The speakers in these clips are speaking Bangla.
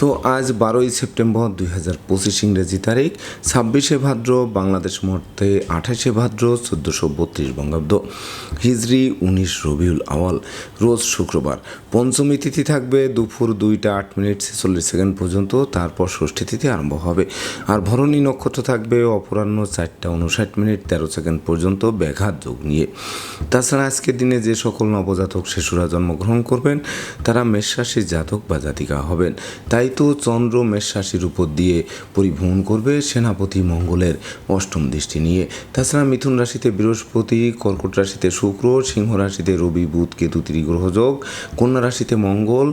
তো আজ বারোই সেপ্টেম্বর দুই হাজার পঁচিশ ইংরেজি তারিখ, ছাব্বিশে ভাদ্র, বাংলাদেশ মধ্যে আঠাশে ভাদ্র, চোদ্দোশো বত্রিশ বঙ্গাব্দ। হিজরি উনিশ রবিউল আওয়াল, রোজ শুক্রবার। পঞ্চমী তিথি থাকবে দুপুর দুইটা আট মিনিট ছেচল্লিশ সেকেন্ড পর্যন্ত, তারপর ষষ্ঠী তিথি আরম্ভ হবে। আর ভরণী নক্ষত্র থাকবে অপরাহ্ন চারটা উনষাট মিনিট তেরো সেকেন্ড পর্যন্ত ব্যাঘাত যোগ নিয়ে। তাছাড়া আজকের দিনে যে সকল নবজাতক শিশুরা জন্মগ্রহণ করবেন, তারা মেষরাশির জাতক বা জাতিকা হবেন। তাই তো চন্দ্র মেষরাশির উপর দিয়ে পরিভ্রমণ করবে সেনাপতি মঙ্গলের অষ্টম দৃষ্টি নিয়ে। তাছাড়া মিথুন রাশিতে বৃহস্পতি, কর্কট রাশিতে শুক্র, সিংহ রাশিতে রবি, বুধ, কেতু ত্রিগ্রহযোগ কন্যা রাশিতে মঙ্গল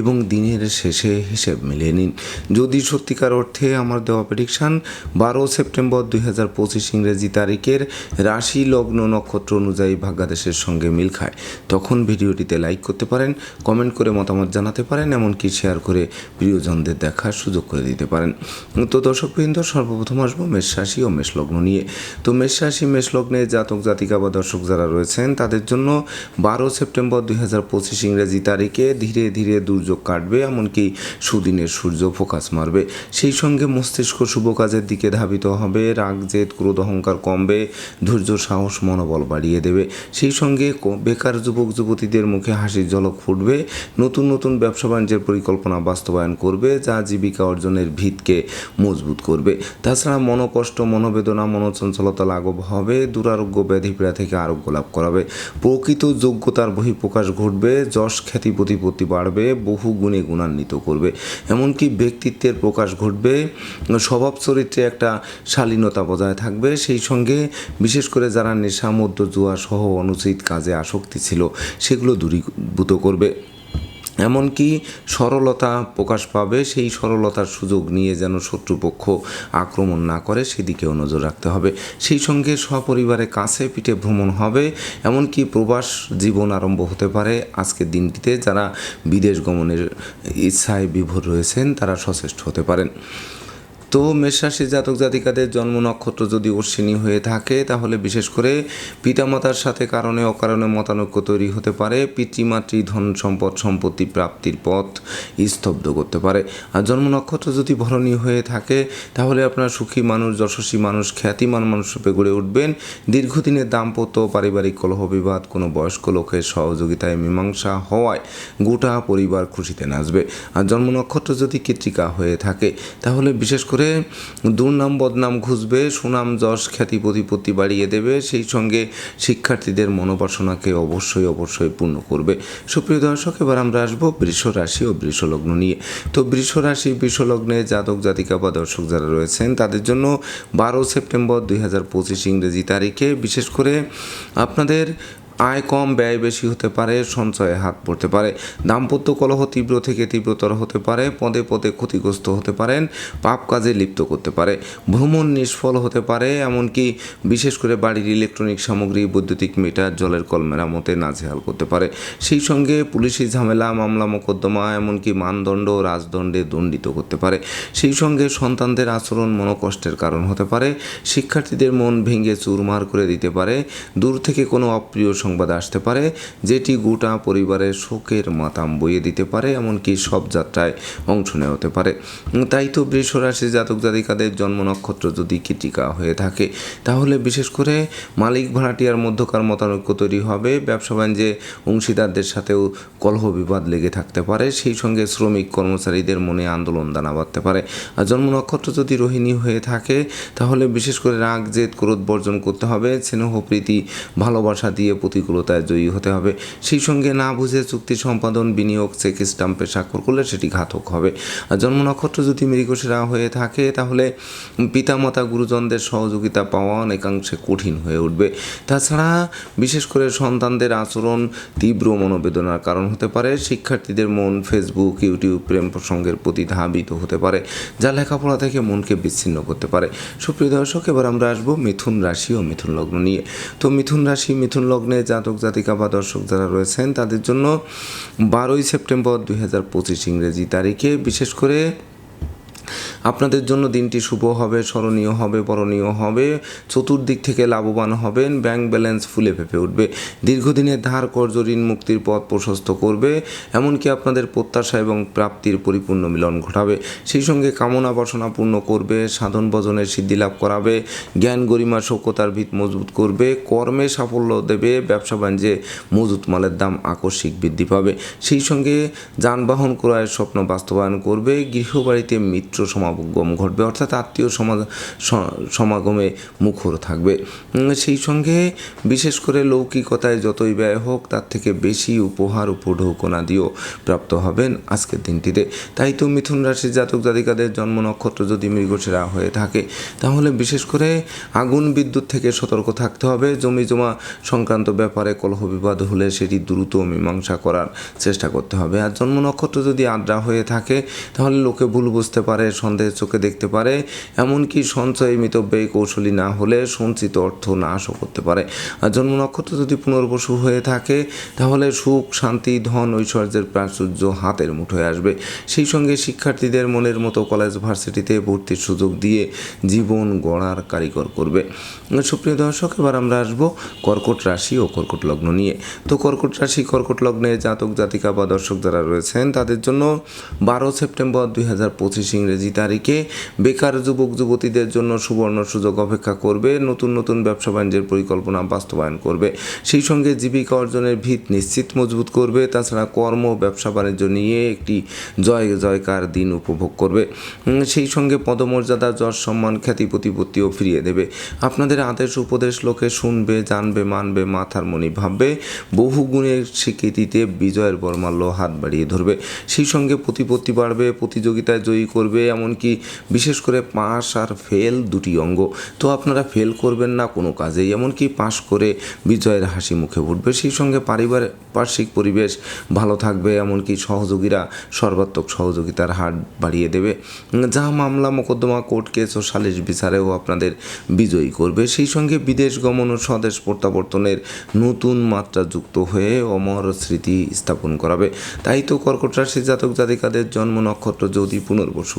এবং দিনের শেষে হিসেব মিলিয়ে নিন। যদি সত্যিকার অর্থে আমার দেওয়া প্রেডিকশান বারো সেপ্টেম্বর দুই হাজার পঁচিশ ইংরেজি তারিখের রাশি লগ্ন নক্ষত্র অনুযায়ী ভাগ্যাদেশের সঙ্গে মিল খায়। তখন ভিডিওটিতে লাইক করতে পারেন কমেন্ট করে মতামত জানাতে পারেন, এমনকি শেয়ার করে প্রিয়জনদের দেখার সুযোগ করে দিতে পারেন। তো দর্শকবৃন্দ, সর্বপ্রথম আসব মেষ রাশি ও মেষ লগ্ন নিয়ে। তো মেষ রাশি, মেষ লগ্নে জাতক, জাতিকা বা দর্শক যারা রয়েছেন, তাদের জন্য বারো সেপ্টেম্বর দুই হাজার পঁচিশ ইংরেজি তারিখে ধীরে ধীরে দুর্যোগ কাটবে, এমনকি সুদিনের সূর্য ফোকাস মারবে। সেই সঙ্গে মস্তিষ্ক শুভ কাজের দিকে ধাবিত হবে, রাগ, জেদ, ক্রোধ, অহংকার কমবে, ধৈর্য, সাহস, মনোবল বাড়িয়ে দেবে। সেই সঙ্গে বেকার যুবক, যুবতীদের মুখে হাসির ঝলক ফুটবে, নতুন নতুন ব্যবসা বাণিজ্যের পরিকল্পনা বাস্তবায়ন করবে, যা জীবিকা অর্জনের ভিতকে মজবুত করবে। তাছাড়া মনোকষ্ট, মনোবেদনা, মনোচঞ্চলতা লাঘব হবে, দুরারোগ্য ব্যাধিপীড়া থেকে আরোগ্য লাভ করাবে। প্রকৃত যোগ্যতার বহিঃপ্রকাশ ঘটবে, যশ, খ্যাতি, প্রতিপত্তি বাড়বে বহু গুণে গুণান্বিত করবে। এমনকি ব্যক্তিত্বের প্রকাশ ঘটবে, স্বভাব চরিত্রে একটা শালীনতা বজায় থাকবে। সেই সঙ্গে বিশেষ করে যারা নেশা মধ্য জুয়া সহ অনুচিত কাজে আসক্তি ছিল, সেগুলো দূরীভূত করবে। এমনকি সরলতা প্রকাশ পাবে, সেই সরলতার সুযোগ নিয়ে যেন শত্রুপক্ষ আক্রমণ না করে, সেদিকেও নজর রাখতে হবে। সেই সঙ্গে সপরিবারে কাছে পিঠে ভ্রমণ হবে, এমনকি প্রবাস জীবন আরম্ভ হতে পারে। আজকের দিনটিতে যারা বিদেশ গমনের ইচ্ছায় বিভোর রয়েছেন, তারা সচেষ্ট হতে পারেন। তো মেষরাশি জাতক জাতিকাদের জন্ম নক্ষত্র যদি অশ্বিনী হয়ে থাকে, তাহলে বিশেষ করে পিতামাতার সাথে কারণে অকারণে মতানৈক্য তৈরি হতে পারে, পিতৃমাতৃ ধন সম্পদ সম্পত্তি প্রাপ্তির পথ স্তব্ধ করতে পারে। আর জন্ম নক্ষত্র যদি ভরণী হয়ে থাকে, তাহলে আপনার সুখী মানুষ, যশস্বী মানুষ, খ্যাতিমান মানুষ রূপে গড়ে উঠবেন। দীর্ঘদিনের দাম্পত্য, পারিবারিক কলহ বিবাদ কোনো বয়স্ক লোকের সহযোগিতায় মীমাংসা হওয়ায় গোটা পরিবার খুশিতে নাচবে। আর জন্ম নক্ষত্র যদি কৃত্রিকা হয়ে থাকে, তাহলে বিশেষ করে দুর্নাম বদনাম ঘুষবে, সুনাম যশ খ্যাতি প্রতিপত্তি বাড়িয়ে দেবে, সেই সঙ্গে শিক্ষার্থীদের মনোবাসনাকে অবশ্যই অবশ্যই পূর্ণ করবে। সুপ্রিয় দর্শক, এবার আমরা আসব বৃষ রাশি ও বৃষলগ্ন নিয়ে। তো বৃষ রাশি, বৃষ লগ্নে জাতক, জাতিকা বা দর্শক যারা রয়েছেন, তাদের জন্য বারো সেপ্টেম্বর দুই হাজার পঁচিশ ইংরেজি তারিখে বিশেষ করে আপনাদের আয় কম, ব্যয় বেশি হতে পারে, সঞ্চয়ে হাত পড়তে পারে। দাম্পত্য কলহ তীব্র থেকে তীব্রতর হতে পারে, পদে পদে ক্ষতিগ্রস্ত হতে পারেন, পাপ কাজে লিপ্ত করতে পারে। ভ্রমণ নিষ্ফল হতে পারে, এমনকি বিশেষ করে বাড়ির ইলেকট্রনিক সামগ্রী, বৈদ্যুতিক মিটার, জলের কল মেরামতে নাজেহাল করতে পারে। সেই সঙ্গে পুলিশি ঝামেলা, মামলা, মোকদ্দমা, এমনকি মানদণ্ড রাজদণ্ডে দণ্ডিত করতে পারে। সেই সঙ্গে সন্তানদের আচরণ মনোকষ্টের কারণ হতে পারে। শিক্ষার্থীদের মন ভেঙে চুরমার করে দিতে পারে। দূর থেকে কোনো অপ্রিয় সংবাদ আসতে পারে, যেটি গোটা পরিবারের শোকের মাতাম বইয়ে দিতে পারে, এমনকি সব যাত্রায় অংশ নেওয়া হতে পারে। তাই তো বৃষ রাশি জাতক জাতিকাদের জন্ম নক্ষত্র যদি কৃতিকা হয়ে থাকে, তাহলে বিশেষ করে মালিক ভাড়াটিয়ার মধ্যকার মতানৈক্য তৈরি হবে, ব্যবসা বাণিজ্যে অংশীদারদের সাথেও কলহ বিবাদ লেগে থাকতে পারে, সেই সঙ্গে শ্রমিক কর্মচারীদের মনে আন্দোলন দানা বাঁধতে পারে। আর জন্ম নক্ষত্র যদি রোহিণী হয়ে থাকে, তাহলে বিশেষ করে রাগ, জেদ, ক্রোধ বর্জন করতে হবে, স্নেহ, প্রীতি, ভালোবাসা দিয়ে প্রতি প্রতিকূলতায় জয়ী হতে হবে। সেই সঙ্গে না বুঝে চুক্তি সম্পাদন, বিনিয়োগ, চেক স্টাম্পে স্বাক্ষর করলে সেটি ঘাতক হবে। আর জন্ম নক্ষত্র যদি মৃগশিরা হয়ে থাকে, তাহলে পিতামাতা গুরুজনদের সহযোগিতা পাওয়া অনেকাংশে কঠিন হয়ে উঠবে। তাছাড়া বিশেষ করে সন্তানদের আচরণ তীব্র মনোবেদনার কারণ হতে পারে। শিক্ষার্থীদের মন ফেসবুক ইউটিউব প্রেম প্রসঙ্গের প্রতি ধাবিত হতে পারে, যা লেখাপড়া থেকে মনকে বিচ্ছিন্ন করতে পারে। সুপ্রিয় দর্শক, এবার আমরা আসব মিথুন রাশি ও মিথুন লগ্ন নিয়ে। তো মিথুন রাশি, মিথুন লগ্নে জাতক, জাতিকা বা দর্শক যারা রয়েছেন, তাদের জন্য বারোই সেপ্টেম্বর দুই হাজার পঁচিশ ইংরেজি তারিখে বিশেষ করে আপনাদের জন্য দিনটি শুভ হবে, স্মরণীয় হবে, বরণীয় হবে, চতুর্দিক থেকে লাভবান হবেন, ব্যাংক ব্যালেন্স ফুলে ফেপে উঠবে। দীর্ঘদিনের ধার, কর্জ, ঋণ মুক্তির পথ প্রশস্ত করবে, এমনকি আপনাদের প্রত্যাশা এবং প্রাপ্তির পরিপূর্ণ মিলন ঘটাবে। সেই সঙ্গে কামনা বাসনা পূর্ণ করবে, সাধন ভজনের সিদ্ধি লাভ করাবে, জ্ঞান গরিমা সভ্যতার ভিত মজবুত করবে, কর্মে সাফল্য দেবে, ব্যবসা বাণিজ্যে মজুত মালের দাম আকস্মিক বৃদ্ধি পাবে। সেই সঙ্গে যানবাহন ক্রয়ের স্বপ্ন বাস্তবায়ন করবে, গৃহবাড়িতে মিত্র সমাগম ঘটবে, অর্থাৎ আত্মীয় সমাগ সমাগমে মুখর থাকবে। সেই সঙ্গে বিশেষ করে লৌকিকতায় যতই ব্যয় হোক, তার থেকে বেশি উপহার উপঢৌকনা দিয়েও প্রাপ্ত হবেন আজকের দিনটিতে। তাই তো মিথুন রাশির জাতক জাতিকাদের জন্ম নক্ষত্র যদি মৃগশিরা হয়ে থাকে, তাহলে বিশেষ করে আগুন বিদ্যুৎ থেকে সতর্ক থাকতে হবে। জমি জমা সংক্রান্ত ব্যাপারে কলহ বিবাদ হলে সেটি দ্রুত মীমাংসা করার চেষ্টা করতে হবে। আর জন্ম নক্ষত্র যদি আদ্রা হয়ে থাকে, তাহলে লোকে ভুল বুঝতে পারে সন্দেহের চোখে দেখতে পারে, এমনকি সঞ্চয় মিতব্যয়ী কৌশলী না হলে সঞ্চিত অর্থ নাশও করতে পারে। আর জন্ম নক্ষত্র যদি পুনর্বসু হয়ে থাকে, তাহলে সুখ, শান্তি, ধন, ঐশ্বর্যের প্রাচুর্য হাতের মুঠোয় আসবে। সেই সঙ্গে শিক্ষার্থীদের মনের মতো কলেজ ভার্সিটিতে ভর্তির সুযোগ দিয়ে জীবন গড়ার কারিগর করবে। সুপ্রিয় দর্শক, এবার আমরা আসব কর্কট রাশি ও কর্কট লগ্ন নিয়ে। তো কর্কট রাশি, কর্কট লগ্নে জাতক, জাতিকা বা দর্শক যারা রয়েছেন, তাদের জন্য বারো সেপ্টেম্বর দুই হাজার পঁচিশ ইংরেজি তারিখে বেকার যুবক, যুবতীদের জন্য সুবর্ণ সুযোগ অপেক্ষা করবে, নতুন নতুন ব্যবসা বাণিজ্যের পরিকল্পনা বাস্তবায়ন করবে। সেই সঙ্গে জীবিকা অর্জনের ভিত নিশ্চিত মজবুত করবে। তাছাড়া কর্ম ব্যবসা বাণিজ্য নিয়ে একটি জয়, জয়কার দিন উপভোগ করবে। সেই সঙ্গে পদমর্যাদা, যশ, সম্মান, খ্যাতি, প্রতিপত্তিও ফিরিয়ে দেবে। আপনাদের আদেশ, উপদেশ, লোকে শুনবে, জানবে, মানবে, মাথার মনি ভাববে, বহু গুণের স্বীকৃতিতে বিজয়ের বর্মাল্য হাত বাড়িয়ে ধরবে। সেই সঙ্গে প্রতিপত্তি বাড়বে, প্রতিযোগিতায় জয়ী করবে এমনকি বিশেষ করে পাস আর ফেল দুটি অঙ্গ। তো আপনারা ফেল করবেন না কোনো কাজেই, এমনকি পাশ করে বিজয়ের হাসি মুখে উঠবে সেই সঙ্গে পারিবারিক পার্শ্বিক পরিবেশ ভালো থাকবে, এমনকি সহযোগীরা সর্বাত্মক সহযোগিতার হার বাড়িয়ে দেবে। যা মামলা, মোকদ্দমা, কোর্ট কেস ও সালিশ বিচারেও আপনাদের বিজয়ী করবে। সেই সঙ্গে বিদেশ গমন ও স্বদেশ প্রত্যাবর্তনের নতুন মাত্রা যুক্ত হয়ে অমর স্মৃতি স্থাপন করাবে। তাই তো কর্কট রাশির জাতক জাতিকাদের জন্ম নক্ষত্র যদি পুনর্বসু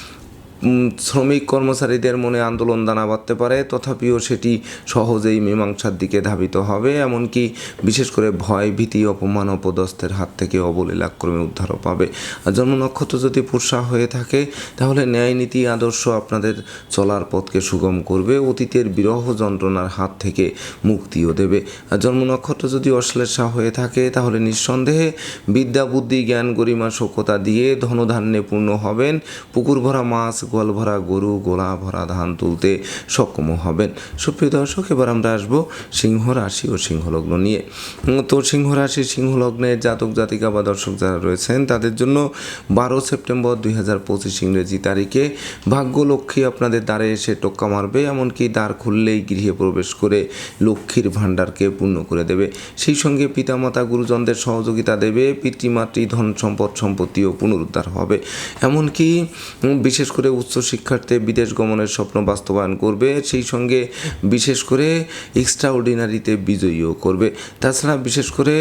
শ্রমিক কর্মচারীদের মনে আন্দোলন দানা বাঁধতে পারে, তথাপিও সেটি সহজেই মীমাংসার দিকে ধাবিত হবে, এমনকি বিশেষ করে ভয়, ভীতি, অপমান, অপদস্থের হাত থেকে অবলীলাক্রমে উদ্ধারও পাবে। আর জন্ম নক্ষত্র যদি পুরসা হয়ে থাকে, তাহলে ন্যায় নীতি, আদর্শ আপনাদের চলার পথকে সুগম করবে, অতীতের বিরহ যন্ত্রণার হাত থেকে মুক্তিও দেবে। আর জন্ম নক্ষত্র যদি অশ্লেষা হয়ে থাকে, তাহলে নিঃসন্দেহে বিদ্যা, বুদ্ধি, জ্ঞান, গরিমা সক্ষতা দিয়ে ধনধান্যে পূর্ণ হবেন। পুকুর ভরা মাছ গোয়াল ভরা গরু, গোলা ভরা ধান তুলতে সক্ষম হবেন। সুপ্রিয় দর্শক, এবার আমরা আসব সিংহ রাশি ও সিংহলগ্ন নিয়ে। তো সিংহ রাশি সিংহলগ্নের জাতক, জাতিকা বা দর্শক যারা রয়েছেন, তাদের জন্য বারো সেপ্টেম্বর দুই হাজার পঁচিশ ইংরেজি তারিখে ভাগ্য লক্ষ্মী আপনাদের দ্বারে এসে টোক্কা মারবে, এমনকি দ্বার খুললেই গৃহে প্রবেশ করে লক্ষ্মীর ভাণ্ডারকে পূর্ণ করে দেবে। সেই সঙ্গে পিতামাতা, গুরুজনদের সহযোগিতা দেবে, পিতৃমাতৃ ধন সম্পদ, সম্পত্তিও পুনরুদ্ধার হবে। এমনকি বিশেষ করে উচ্চ শিক্ষার্থে বিদেশ গমনের স্বপ্ন বাস্তবায়ন করবে, সেই সঙ্গে বিশেষ করে এক্সট্রা অর্ডিনারিতে বিজয়ীও করবে। তাছাড়া বিশেষ করে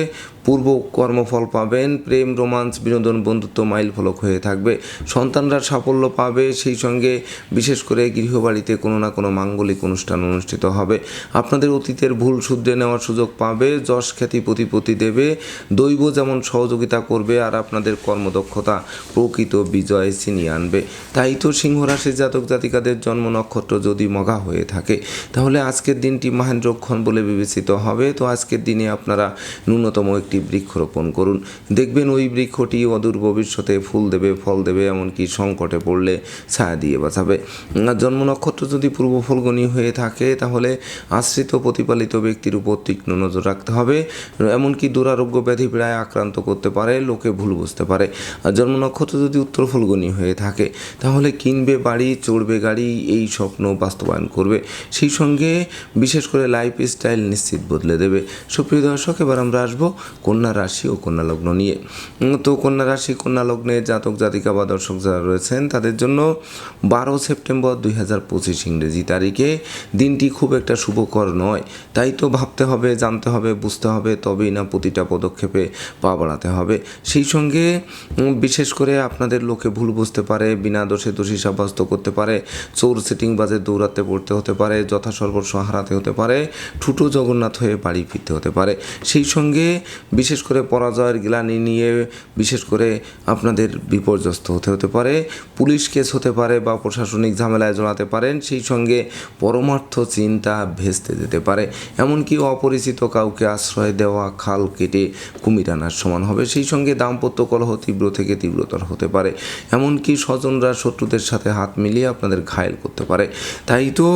পূর্ব কর্মফল পাবেন, প্রেম, রোমান্স, বিনোদন, বন্ধুত্ব মাইল ফলক হয়ে থাকবে। সন্তানরা সাফল্য পাবে, সেই সঙ্গে বিশেষ করে গৃহবাড়িতে কোনো না কোনো মাঙ্গলিক অনুষ্ঠান অনুষ্ঠিত হবে। আপনাদের অতীতের ভুল শুধরে নেওয়ার সুযোগ পাবে, যশ খ্যাতি প্রতিপত্তি দেবে, দৈব যেমন সহযোগিতা করবে, আর আপনাদের কর্মদক্ষতা প্রকৃত বিজয় ছিনিয়ে আনবে। তাই তো সিংহ রাশির জাতক জাতিকাদের জন্ম নক্ষত্র যদি মগা হয়ে থাকে, তাহলে আজকের দিনটি মহেন্দ্রক্ষণ বলে বিবেচিত হবে। তো আজকের দিনে আপনারা ন্যূনতম একটি বৃক্ষরোপণ করুন। দেখবেন ওই বৃক্ষটি অদূর ভবিষ্যতে ফুল দেবে, ফল দেবে, এমনকি সংকটে পড়লে ছায়া দিয়ে বাঁচাবে। জন্ম নক্ষত্র যদি পূর্ব ফলগণী হয়ে থাকে, তাহলে আশ্রিত প্রতিপালিত ব্যক্তির উপর তীক্ষ্ণ নজর রাখতে হবে। এমনকি দুরারোগ্য ব্যাধি প্রায় আক্রান্ত করতে পারে, লোকে ভুল বুঝতে পারে। জন্ম নক্ষত্র যদি উত্তর ফলগণী হয়ে থাকে, তাহলে কিনবে বাড়ি, চড়বে গাড়ি, এই স্বপ্ন বাস্তবায়ন করবে। সেই সঙ্গে বিশেষ করে লাইফ স্টাইল নিশ্চিত বদলে দেবে। সুপ্রিয় দর্শক, এবার আমরা আসব কন্যা রাশি ও কন্যা লগ্ন নিয়ে। তো কন্যা রাশি, কন্যা লগ্নে জাতক, জাতিকা বা দর্শক যারা রয়েছেন, তাদের জন্য বারো সেপ্টেম্বর দুই হাজার পঁচিশ ইংরেজি তারিখে দিনটি খুব একটা শুভকর নয়। তাই তো ভাবতে হবে, জানতে হবে, বুঝতে হবে, তবেই না প্রতিটা পদক্ষেপে পা বাড়াতে হবে। সেই সঙ্গে বিশেষ করে আপনাদের লোকে ভুল বুঝতে পারে, বিনা দোষে দোষী সাব্যস্ত করতে পারে, চোর সিটিং বাজে দৌড়াতে পড়তে হতে পারে যথাসর্বস্ব হারাতে হতে পারে, ঠুটো জগন্নাথ হয়ে বাড়ি ফিরতে হতে পারে। সেই সঙ্গে বিশেষ করে পরাজয়ের গ্লানি নিয়ে বিশেষ করে আপনাদের বিপর্যস্ত হতে হতে পারে, পুলিশ কেস হতে পারে বা প্রশাসনিক ঝামেলায় জড়াতে পারেন, সেই সঙ্গে পরমার্থ চিন্তা ভেস্তে যেতে পারে। এমনকি অপরিচিত কাউকে আশ্রয় দেওয়া, খাল কেটে কুমির আনার সমান হবে, সেই সঙ্গে দাম্পত্য কলহ তীব্র থেকে তীব্রতর হতে পারে। এমনকি স্বজনরা শত্রুদের সাথে হাত মিলিয়ে আপনাদের ঘায়েল করতে পারে। তাই তো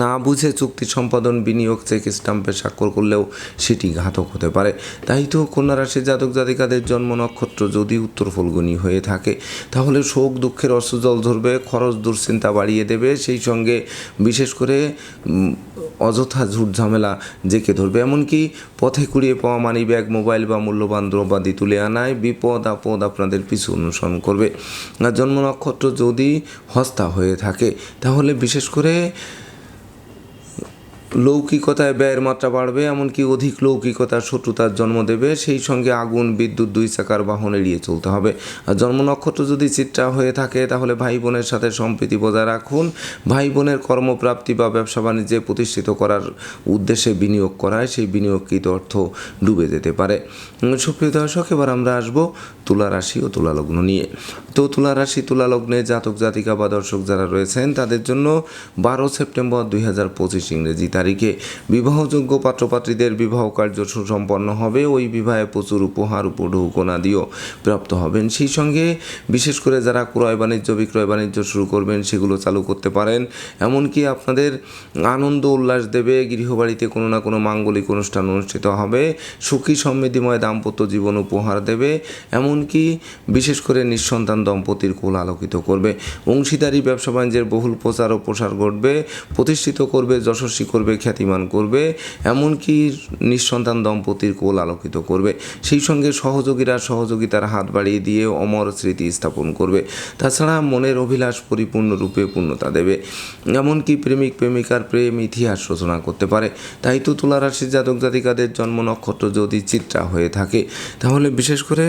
না বুঝে চুক্তি সম্পাদন, বিনিয়োগ চেক স্টাম্পে স্বাক্ষর করলেও সেটি ঘাতক হতে পারে। তাই তো কন্যা রাশির জাতক জাতিকাদের জন্ম নক্ষত্র যদি উত্তর ফলগুনি হয়ে থাকে, তাহলে শোক, দুঃখের অশ্রুজল ধরবে খরচ, দুশ্চিন্তা বাড়িয়ে দেবে, সেই সঙ্গে বিশেষ করে অযথা ঝুট ঝামেলা জেকে ধরবে। এমনকি পথে কুড়িয়ে পাওয়া মানি ব্যাগ মোবাইল বা মূল্যবান দ্রব্যাদি তুলে আনায় বিপদ, আপদ আপনাদের পিছু অনুসরণ করবে। জন্ম নক্ষত্র যদি হস্তা হয়ে থাকে, তাহলে বিশেষ করে লৌকিকতায় ব্যয়ের মাত্রা বাড়বে, এমনকি অধিক লৌকিকতার শত্রুতার জন্ম দেবে, সেই সঙ্গে আগুন, বিদ্যুৎ, দুই চাকার বাহন এড়িয়ে চলতে হবে। আর জন্ম নক্ষত্র যদি চিত্রা হয়ে থাকে, তাহলে ভাই বোনের সাথে সম্প্রীতি বজায় রাখুন। ভাই বোনের কর্মপ্রাপ্তি বা ব্যবসা বাণিজ্যে প্রতিষ্ঠিত করার উদ্দেশ্যে বিনিয়োগ করায় সেই বিনিয়োগকৃত অর্থ ডুবে যেতে পারে। সুপ্রিয় দর্শক, এবার আমরা আসব তুলা রাশি ও তুলা লগ্ন নিয়ে। তো তুলা রাশি, তুলা লগ্নে জাতক জাতিকা বা দর্শক যারা রয়েছেন, তাদের জন্য বারো সেপ্টেম্বর দুই হাজার পঁচিশ ইংরেজি তারিখে বিবাহযোগ্য পাত্রপাত্রীদের বিবাহ কার্য সুসম্পন্ন হবে ওই বিবাহে প্রচুর উপহার উপঢৌকনাদিও প্রাপ্ত হবেন সেই সঙ্গে বিশেষ করে যারা ক্রয় বাণিজ্য বিক্রয় বাণিজ্য শুরু করবেন সেগুলো চালু করতে পারেন এমনকি আপনাদের আনন্দ উল্লাস দেবে গৃহবাড়িতে কোনো না কোনো মাঙ্গলিক অনুষ্ঠান অনুষ্ঠিত হবে সুখী সমৃদ্ধিময় দাম্পত্য জীবন উপহার দেবে এমনকি বিশেষ করে নিঃসন্তান দম্পতির কোল আলোকিত করবে অংশীদারি ব্যবসা বাণিজ্যের বহুল প্রচার ও প্রসার ঘটবে প্রতিষ্ঠিত করবে যশস্বী করবে খ্যাতিমান করবে, এমনকি নিঃসন্তান দম্পতির কোল আলোকিত করবে। সেই সঙ্গে সহযোগীরা সহযোগিতার হাত বাড়িয়ে দিয়ে অমর স্মৃতি স্থাপন করবে। তাছাড়া মনের অভিলাষ পরিপূর্ণরূপে পূর্ণতা দেবে। এমনকি প্রেমিক, প্রেমিকার প্রেম ইতিহাস রচনা করতে পারে। তাই তো তুলা রাশির জাতক জাতিকাদের জন্ম নক্ষত্র যদি চিত্রা হয়ে থাকে, তাহলে বিশেষ করে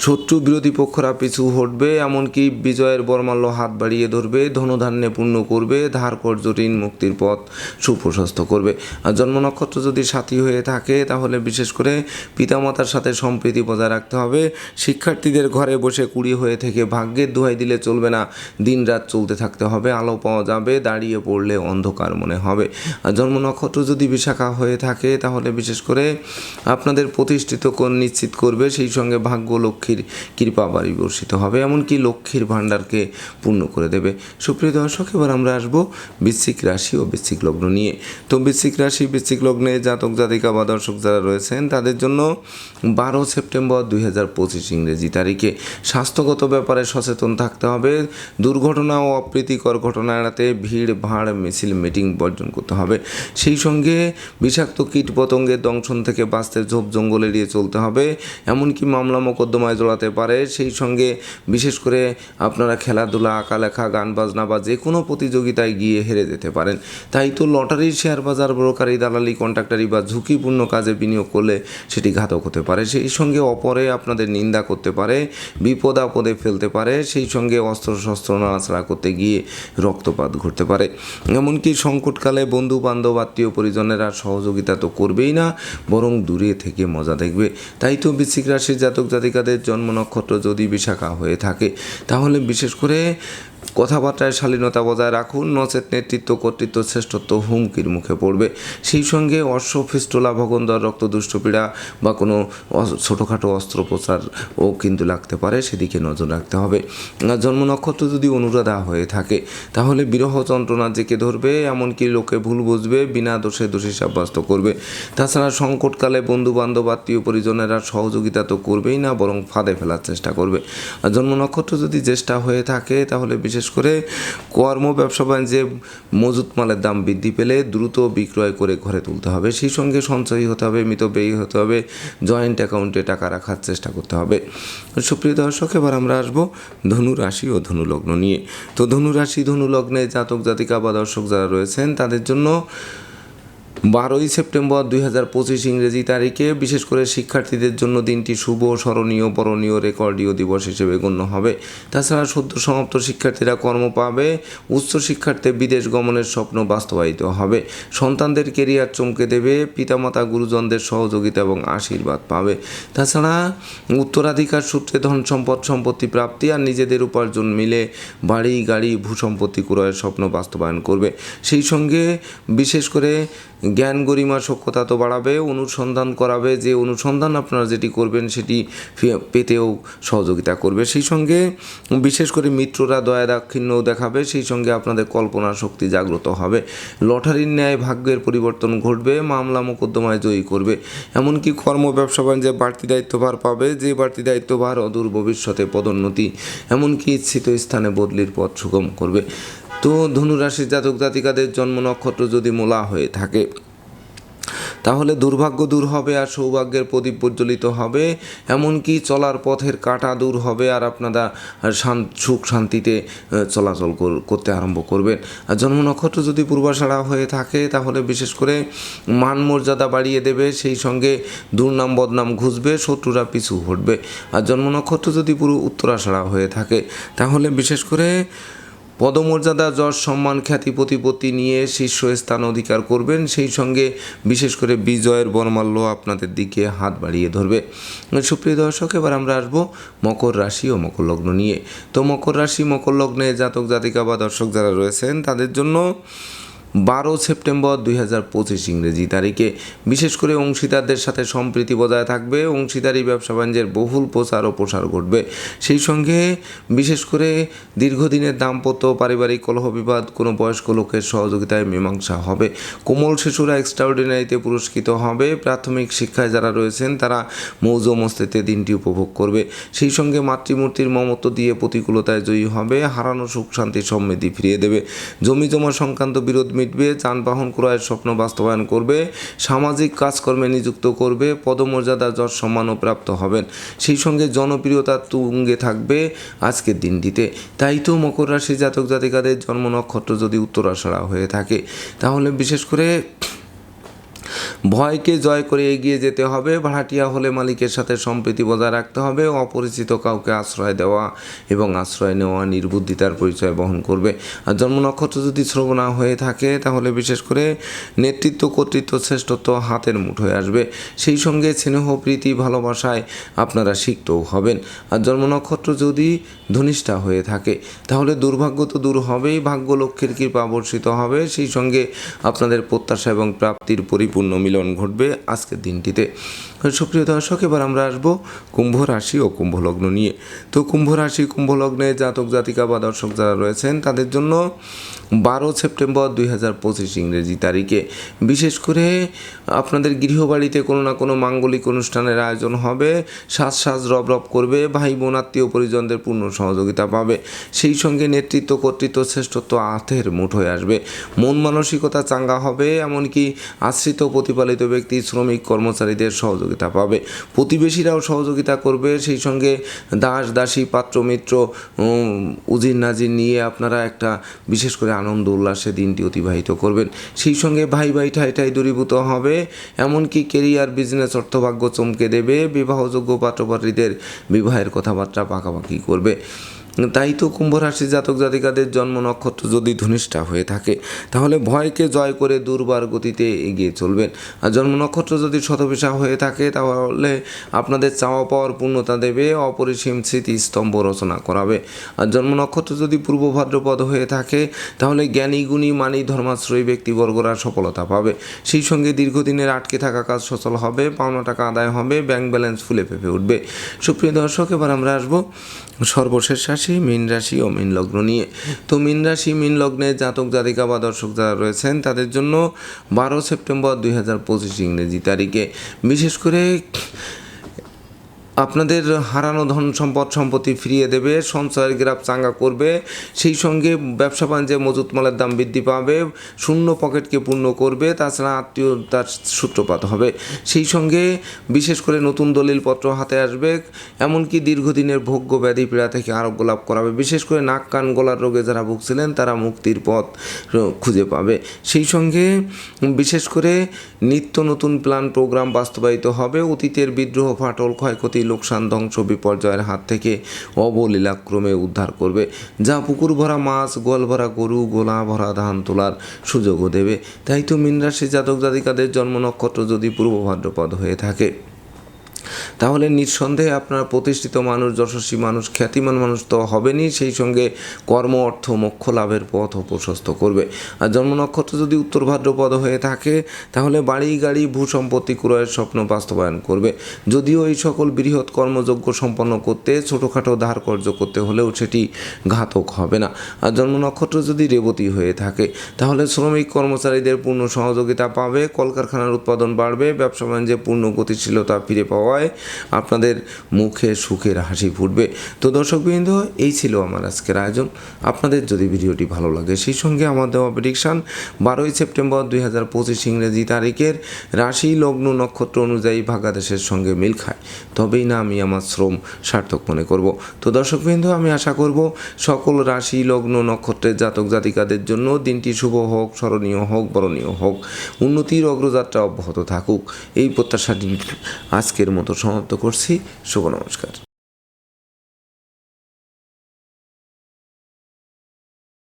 শত্রু বিরোধী পক্ষরা পিছু হটবে, এমনকি বিজয়ের বর্মাল্য হাত বাড়িয়ে ধরবে, ধনধান্যে পূর্ণ করবে ধার কর্য ঋণ মুক্তির পথ সুপ্রশস্ত করবে। আর জন্ম নক্ষত্র যদি সাথী হয়ে থাকে, তাহলে বিশেষ করে পিতামাতার সাথে সম্প্রীতি বজায় রাখতে হবে। শিক্ষার্থীদের ঘরে বসে কুড়ি হয়ে থেকে ভাগ্যের দোহাই দিলে চলবে না। দিন রাত চলতে থাকতে হবে, আলো পাওয়া যাবে, দাঁড়িয়ে পড়লে অন্ধকার মনে হবে। আর জন্ম নক্ষত্র যদি বিশাখা হয়ে থাকে, তাহলে বিশেষ করে আপনাদের প্রতিষ্ঠিত কোণ নিশ্চিত করবে, সেই সঙ্গে ভাগ্য লক্ষ্মীর কৃপা বাড়ি বর্ষিত হবে, এমনকি লক্ষ্মীর ভাণ্ডারকে পূর্ণ করে দেবে। সুপ্রিয় দর্শক, এবার আমরা আসব বৃশ্চিক রাশি ও বৃশ্চিক লগ্ন নিয়ে। তো বৃশ্চিক রাশি, বৃশ্চিক লগ্নে জাতক, জাতিকা বা দর্শক যারা রয়েছেন, তাদের জন্য বারো সেপ্টেম্বর দুই হাজার পঁচিশ ইংরেজি তারিখে স্বাস্থ্যগত ব্যাপারে সচেতন থাকতে হবে। দুর্ঘটনা ও অপ্রীতিকর ঘটনা এড়াতে ভিড়, ভাড়, মিছিল, মিটিং বর্জন করতে হবে। সেই সঙ্গে বিষাক্ত কীট পতঙ্গের দংশন থেকে বাঁচতে ঝোপ জঙ্গল এড়িয়ে চলতে হবে। এমনকি মামলা মোকদ্দমায় জড়াতে পারে। সেই সঙ্গে বিশেষ করে আপনারা খেলাধুলা আঁকা লেখা গান বাজনা বা যে কোনো প্রতিযোগিতায় গিয়ে হেরে যেতে পারেন। তাই তো লটারির শেয়ার বাজার ব্রোকারি দালালি, কন্ট্রাক্টারি বা ঝুঁকিপূর্ণ কাজে বিনিয়োগ করলে সেটি ঘাতক হতে পারে। সেই সঙ্গে অপরে আপনাদের নিন্দা করতে পারে, বিপদ আপদে ফেলতে পারে, সেই সঙ্গে অস্ত্র শস্ত্র নাড়াছাড়া করতে গিয়ে রক্তপাত ঘটতে পারে। এমনকি সংকটকালে বন্ধু বান্ধব আত্মীয় পরিজনেরা সহযোগিতা তো করবেই না, বরং দূরে থেকে মজা দেখবে। তাই তো বৃশ্চিক রাশির জাতক জাতিকাদের জন্ম নক্ষত্র যদি বিশাখা হয়ে থাকে তাহলে বিশেষ করে কথাবার্তায় শালীনতা বজায় রাখুন, নচেত নেতৃত্ব, কর্তৃত্ব, শ্রেষ্ঠত্ব হুমকির মুখে পড়বে। সেই সঙ্গে অশ্ব ফিস্টোলা, ভগন্দর রক্ত দুষ্টপীড়া বা কোনো ছোটোখাটো অস্ত্রোপচারও কিন্তু লাগতে পারে, সেদিকে নজর রাখতে হবে। জন্ম নক্ষত্র যদি অনুরাধা হয়ে থাকে, তাহলে বিরহ যন্ত্রণা জেকে ধরবে, এমনকি লোকে ভুল বুঝবে, বিনা দোষে দোষী সাব্যস্ত করবে। তাছাড়া সংকটকালে বন্ধু বান্ধব আত্মীয় পরিজনেরা সহযোগিতা তো করবেই না, বরং ফাঁদে ফেলার চেষ্টা করবে। জন্ম নক্ষত্র যদি জ্যেষ্ঠা হয়ে থাকে, তাহলে বিশেষ করে কর্ম, ব্যবসা, বাণিজ্যে মজুত মালের দাম বৃদ্ধি পেলে দ্রুত বিক্রয় করে ঘরে তুলতে হবে। সেই সঙ্গে সঞ্চয়ী হতে হবে মৃত মিতব্যয়ী হতে হবে জয়েন্ট অ্যাকাউন্টে টাকা রাখার চেষ্টা করতে হবে। সুপ্রিয় দর্শক, এবার আমরা আসব ধনুরাশি ও ধনুলগ্ন নিয়ে। তো ধনুরাশি, ধনুলগ্নে ধনু জাতক জাতিকা বা দর্শক যারা রয়েছেন, তাদের জন্য বারোই সেপ্টেম্বর দুই হাজার পঁচিশ ইংরেজি তারিখে বিশেষ করে শিক্ষার্থীদের জন্য দিনটি শুভ, স্মরণীয়, বরণীয়, রেকর্ডীয় দিবস হিসেবে গণ্য হবে। তাছাড়া সদ্য সমাপ্ত শিক্ষার্থীরা কর্ম পাবে, উচ্চ শিক্ষার্থে বিদেশ গমনের স্বপ্ন বাস্তবায়িত হবে। সন্তানদের কেরিয়ার চমকে দেবে, পিতামাতা, গুরুজনদের সহযোগিতা এবং আশীর্বাদ পাবে। তাছাড়া উত্তরাধিকার সূত্রে ধন সম্পদ, সম্পত্তি প্রাপ্তি আর নিজেদের উপার্জন মিলে বাড়ি, গাড়ি, ভূসম্পত্তি ক্রয়ের স্বপ্ন বাস্তবায়ন করবে। সেই সঙ্গে বিশেষ করে জ্ঞান গরিমা সক্ষতা তো বাড়াবে, অনুসন্ধান করাবে, যে অনুসন্ধান আপনারা যেটি করবেন সেটি পেতেও সহযোগিতা করবে। সেই সঙ্গে বিশেষ করে মিত্ররা দয়া দাক্ষিণ্য দেখাবে, সেই সঙ্গে আপনাদের কল্পনা শক্তি জাগ্রত হবে। লটারির ন্যায় ভাগ্যের পরিবর্তন ঘটবে, মামলা মোকদ্দমায় জয়ী করবে। এমনকি কর্ম ব্যবসা বাণিজ্যে বাড়তি দায়িত্বভার পাবে, যে বাড়তি দায়িত্বভার অদূর ভবিষ্যতে পদোন্নতি, এমনকি ইচ্ছিত স্থানে বদলির পথ সুগম করবে। তো ধনুরাশির জাতক জাতিকাদের জন্ম নক্ষত্র যদি মোলা হয়ে থাকে, তাহলে দুর্ভাগ্য দূর হবে আর সৌভাগ্যের প্রদীপ প্রজ্বলিত হবে। এমনকি চলার পথের কাটা দূর হবে আর আপনারা সুখ শান্তিতে চলাচল করতে আরম্ভ করবেন। আর জন্ম নক্ষত্র যদি পূর্বাষাড়া হয়ে থাকে, তাহলে বিশেষ করে মান মর্যাদা বাড়িয়ে দেবে, সেই সঙ্গে দুর্নাম বদনাম ঘুষবে, শত্রুরা পিছু হটবে। আর জন্ম নক্ষত্র যদি পুরো উত্তরাষাড়া হয়ে থাকে, তাহলে বিশেষ করে পদমর্যাদা, যশ, সম্মান, খ্যাতি, প্রতিপত্তি নিয়ে শীর্ষস্থান অধিকার করবেন। সেই সঙ্গে বিশেষ করে বিজয়ের বর্মাল্য আপনাদের দিকে হাত বাড়িয়ে ধরবে। সুপ্রিয় দর্শক, এবার আমরা আসব মকর রাশি ও মকর লগ্ন নিয়ে। তো মকর রাশি, মকর লগ্নে জাতক জাতিকা বা দর্শক যারা রয়েছেন, তাদের জন্য বারো সেপ্টেম্বর দুই হাজার পঁচিশ ইংরেজি তারিখে। বিশেষ করে অংশীদারদের সাথে সম্প্রীতি বজায় থাকবে। অংশীদারি ব্যবসা বাণিজ্যের বহুল প্রচার ও প্রসার ঘটবে। সেই সঙ্গে বিশেষ করে দীর্ঘদিনের দাম্পত্য পারিবারিক কলহ বিবাদ, কোনো বয়স্ক লোকের সহযোগিতায় মীমাংসা হবে। কোমল শিশুরা এক্সট্রাঅর্ডিনারিতে পুরস্কৃত হবে। প্রাথমিক শিক্ষায় যারা রয়েছেন, তারা মৌজ মস্তিতে দিনটি উপভোগ করবে। সেই সঙ্গে মাতৃমূর্তির মমত্ব দিয়ে প্রতিকূলতায় জয়ী হবে। হারানো সুখ শান্তি সমৃদ্ধি ফিরিয়ে দেবে। জমি জমা সংক্রান্ত বিরোধ মিটবে, যানবাহন ক্রয়ের স্বপ্ন বাস্তবায়ন করবে, সামাজিক কাজকর্মে নিযুক্ত করবে, পদমর্যাদা, যশ সম্মানও প্রাপ্ত হবেন। সেই সঙ্গে জনপ্রিয়তা তুঙ্গে থাকবে আজকের দিনটিতে। তাই তো মকর রাশি জাতক জাতিকাদের জন্ম নক্ষত্র যদি উত্তরাসরা হয়ে থাকে, তাহলে বিশেষ করে ভয়কে জয় করে এগিয়ে যেতে হবে। ভাড়াটিয়া হলে মালিকের সাথে সম্প্রীতি বজায় রাখতে হবে, অপরিচিত কাউকে আশ্রয় দেওয়া এবং আশ্রয় নেওয়া নির্বুদ্ধিতার পরিচয় বহন করবে। আর জন্ম নক্ষত্র যদি শ্রবণা হয়ে থাকে, তাহলে বিশেষ করে নেতৃত্ব, কর্তৃত্ব, শ্রেষ্ঠত্ব হাতের মুঠোয় আসবে। সেই সঙ্গে স্নেহ, প্রীতি, ভালোবাসায় আপনারা সিক্তও হবেন। আর জন্ম নক্ষত্র যদি ধনিষ্ঠা হয়ে থাকে, তাহলে দুর্ভাগ্য তো দূর হবেই, ভাগ্য লক্ষ্যের কৃপা বর্ষিত হবে। সেই সঙ্গে আপনাদের প্রত্যাশা এবং প্রাপ্তির পরিপূর্ণ মিলন ঘটবে আজকের দিনটিতে। সুপ্রিয় দর্শক, এবার আমরা আসব কুম্ভ রাশি ও কুম্ভ লগ্ন নিয়ে। তো কুম্ভ রাশি, কুম্ভ লগ্নে জাতক, জাতিকা বা দর্শক যারা রয়েছেন, তাদের জন্য বারো সেপ্টেম্বর দুই হাজার পঁচিশ ইংরেজি তারিখে। বিশেষ করে আপনাদের গৃহবাড়িতে কোনো না কোনো মাঙ্গলিক অনুষ্ঠানের আয়োজন হবে সাজ সাজ রব রব করবে ভাই বোন আত্মীয় পরিজনদের পূর্ণ সহযোগিতা পাবে। সেই সঙ্গে নেতৃত্ব, কর্তৃত্ব, শ্রেষ্ঠত্ব হাতের মুঠোয় আসবে। মন মানসিকতা চাঙ্গা হবে, এমনকি আশ্রিত প্রতিপালিত ব্যক্তি শ্রমিক কর্মচারীদের সহযোগিতা পাবে। প্রতিবেশীরাও সহযোগিতা করবে। সেই সঙ্গে দাস, দাসী, পাত্র, মিত্র উজির, নাজির নিয়ে আপনারা একটা বিশেষ করে আনন্দ উল্লাসে দিনটি অতিবাহিত করবেন। সেই সঙ্গে ভাই ভাই, ঠাই ঠাই দূরীভূত হবে। এমনকি কেরিয়ার, বিজনেস, অর্থভাগ্য চমকে দেবে। বিবাহযোগ্য পাত্রপাত্রীদের বিবাহের কথাবার্তা পাকাপাকি করবে। তাই তো কুম্ভ রাশি জাতক জাতিকাদের জন্ম নক্ষত্র যদি ধনিষ্ঠা হয়ে থাকে, তাহলে ভয়কে জয় করে দুর্বার গতিতে এগিয়ে চলবেন। আর জন্ম নক্ষত্র যদি শতবিশা হয়ে থাকে, তাহলে আপনাদের চাওয়া পাওয়ার পূর্ণতা দেবে, অপরিসীম স্মৃতি স্তম্ভ রচনা করাবে। আর জন্ম নক্ষত্র যদি পূর্ব ভাদ্রপদ হয়ে থাকে, তাহলে জ্ঞানী, গুণী, মানি, ধর্মাশ্রয়ী ব্যক্তিবর্গরা সফলতা পাবে। সেই সঙ্গে দীর্ঘদিনের আটকে থাকা কাজ সচল হবে, পাওনা টাকা আদায় হবে, ব্যাংক ব্যালেন্স ফুলে ফেপে উঠবে। সুপ্রিয় দর্শক, এবার আমরা আসব সর্বশেষ রাশি মীন রাশি ও মীন লগ্ন নিয়ে। তো মীন রাশি, মীন লগ্নে জাতক, জাতিকা বা দর্শক যারা রয়েছেন, তাদের জন্য বারো সেপ্টেম্বর দুই হাজার পঁচিশ ইংরেজি তারিখে। বিশেষ করে আপনাদের হারানো ধন সম্পদ সম্পত্তি ফিরিয়ে দেবে, সঞ্চয়ের গ্রাফ চাঙ্গা করবে, সেই সঙ্গে ব্যবসা বাণিজ্যে মজুত মালের দাম বৃদ্ধি পাবে, শূন্য পকেটকে পূর্ণ করবে, তাছাড়া আত্মীয়তার সূত্রপাত হবে। সেই সঙ্গে বিশেষ করে নতুন দলিলপত্র হাতে আসবে, এমনকি দীর্ঘদিনের ভোগ্য ব্যাধি পীড়া থেকে আরোগ্য লাভ করাবে। বিশেষ করে নাক, কান, গলার রোগে যারা ভুগছিলেন, তারা মুক্তির পথ খুঁজে পাবে। সেই সঙ্গে বিশেষ করে নিত্য নতুন প্ল্যান, প্রোগ্রাম বাস্তবায়িত হবে, অতীতের বিদ্রোহ, ফাটল, ক্ষয়ক্ষতি লোকসান ধ্বংস বিপর্যয়ের হাত থেকে অবলীলাক্রমে উদ্ধার করবে। যা পুকুর ভরা মাছ গোয়াল ভরা গরু গোলা ভরা ধান তোলার সুযোগও দেবে। তাই তো মীন রাশি জাতক জাতিকাদের জন্ম নক্ষত্র যদি পূর্ব ভাদ্রপদ হয়ে থাকে। তাহলে নিঃসন্দেহে আপনার প্রতিষ্ঠিত মানুষ, যশস্বী মানুষ, খ্যাতিমান মানুষ তো হবেনই, সেই সঙ্গে কর্ম, অর্থ, মোক্ষ লাভের পথ প্রশস্ত করবে। আর জন্ম নক্ষত্র যদি উত্তর ভাদ্রপদ হয়ে থাকে, তাহলে বাড়ি, গাড়ি, ভূ সম্পত্তি ক্রয়ের স্বপ্ন বাস্তবায়ন করবে। যদিও এই সকল বৃহৎ কর্মযোগ্য সম্পন্ন করতে, ছোটোখাটো ধার কর্য করতে হলেও সেটি ঘাতক হবে না। আর জন্ম নক্ষত্র যদি রেবতী হয়ে থাকে, তাহলে শ্রমিক কর্মচারীদের পূর্ণ সহযোগিতা পাবে, কলকারখানার উৎপাদন বাড়বে, ব্যবসা বাণিজ্যে পূর্ণ গতিশীলতা ফিরে পাওয়ায় আপনাদের মুখে, সুখের হাসি ফুটবে। তো দর্শকবৃন্দ, এই ছিল আমার আজকের আয়োজন। আপনাদের যদি ভিডিওটি ভালো লাগে, সেই সঙ্গে আমার দেওয়া প্রেডিকশান বারোই সেপ্টেম্বর দুই হাজার পঁচিশ ইংরেজি তারিখের রাশি লগ্ন নক্ষত্র অনুযায়ী ভাগাদেশের সঙ্গে মিল খায়। তবেই না আমি আমার শ্রম সার্থক মনে করব। তো দর্শকবৃন্দ, আমি আশা করব সকল রাশি লগ্ন নক্ষত্রের জাতক জাতিকাদের জন্য দিনটি শুভ হোক, স্মরণীয় হোক, বরণীয় হোক, উন্নতির অগ্রযাত্রা অব্যাহত থাকুক। এই প্রত্যাশাটি আজকের মতো সমাপ্ত করছি। শুভ নমস্কার।